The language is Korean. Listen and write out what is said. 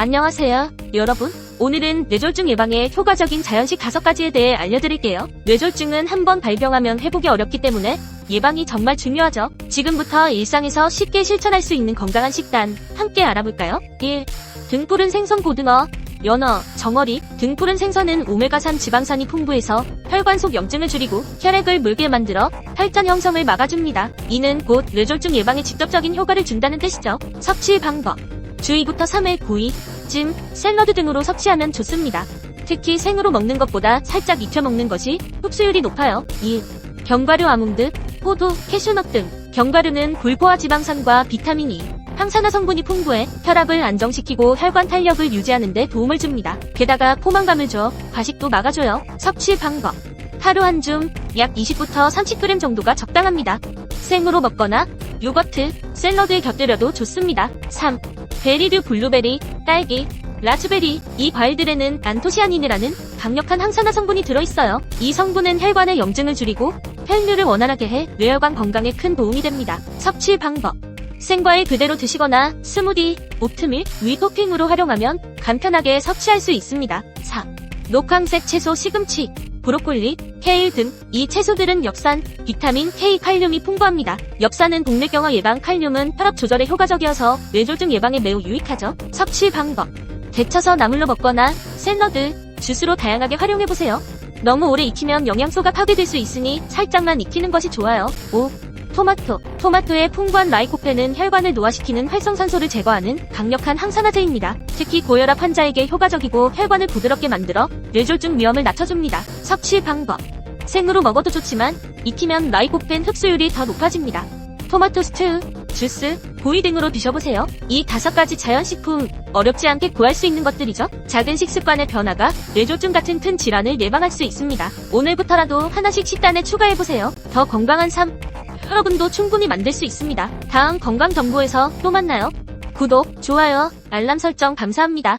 안녕하세요, 여러분. 오늘은 뇌졸중 예방에 효과적인 자연식 다섯 가지에 대해 알려드릴게요. 뇌졸중은 한번 발병하면 회복이 어렵기 때문에 예방이 정말 중요하죠. 지금부터 일상에서 쉽게 실천할 수 있는 건강한 식단 함께 알아볼까요? 1. 등푸른 생선 고등어 연어, 정어리, 등 푸른 생선은 오메가3 지방산이 풍부해서 혈관 속 염증을 줄이고 혈액을 물게 만들어 혈전 형성을 막아줍니다. 이는 곧 뇌졸중 예방에 직접적인 효과를 준다는 뜻이죠. 섭취 방법 주 2부터 3회 구이, 찜, 샐러드 등으로 섭취하면 좋습니다. 특히 생으로 먹는 것보다 살짝 익혀 먹는 것이 흡수율이 높아요. 2. 견과류 아몬드, 포도, 캐슈넛 등 견과류는 불포화 지방산과 비타민 E, 항산화 성분이 풍부해 혈압을 안정시키고 혈관 탄력을 유지하는 데 도움을 줍니다. 게다가 포만감을 줘 과식도 막아줘요. 섭취 방법 하루 한 줌 약 20부터 30g 정도가 적당합니다. 생으로 먹거나 요거트, 샐러드에 곁들여도 좋습니다. 3. 베리류 블루베리, 딸기, 라즈베리 이 과일들에는 안토시아닌이라는 강력한 항산화 성분이 들어있어요. 이 성분은 혈관의 염증을 줄이고 혈류를 원활하게 해 뇌혈관 건강에 큰 도움이 됩니다. 섭취 방법 생과일 그대로 드시거나 스무디, 오트밀, 위 토핑으로 활용하면 간편하게 섭취할 수 있습니다. 4. 녹황색 채소 시금치, 브로콜리, 케일 등 이 채소들은 엽산, 비타민 K, 칼륨이 풍부합니다. 엽산은 동맥경화 예방, 칼륨은 혈압 조절에 효과적이어서 뇌졸중 예방에 매우 유익하죠. 섭취 방법 데쳐서 나물로 먹거나 샐러드, 주스로 다양하게 활용해보세요. 너무 오래 익히면 영양소가 파괴될 수 있으니 살짝만 익히는 것이 좋아요. 5. 토마토. 토마토의 풍부한 라이코펜은 혈관을 노화시키는 활성산소를 제거하는 강력한 항산화제입니다. 특히 고혈압 환자에게 효과적이고 혈관을 부드럽게 만들어 뇌졸중 위험을 낮춰줍니다. 섭취 방법. 생으로 먹어도 좋지만 익히면 라이코펜 흡수율이 더 높아집니다. 토마토 스튜, 주스, 보이 등으로 드셔보세요. 이 다섯 가지 자연식품 어렵지 않게 구할 수 있는 것들이죠. 작은 식습관의 변화가 뇌졸중 같은 큰 질환을 예방할 수 있습니다. 오늘부터라도 하나씩 식단에 추가해보세요. 더 건강한 삶 여러분도 충분히 만들 수 있습니다. 다음 건강 정보에서 또 만나요. 구독, 좋아요, 알람 설정 감사합니다.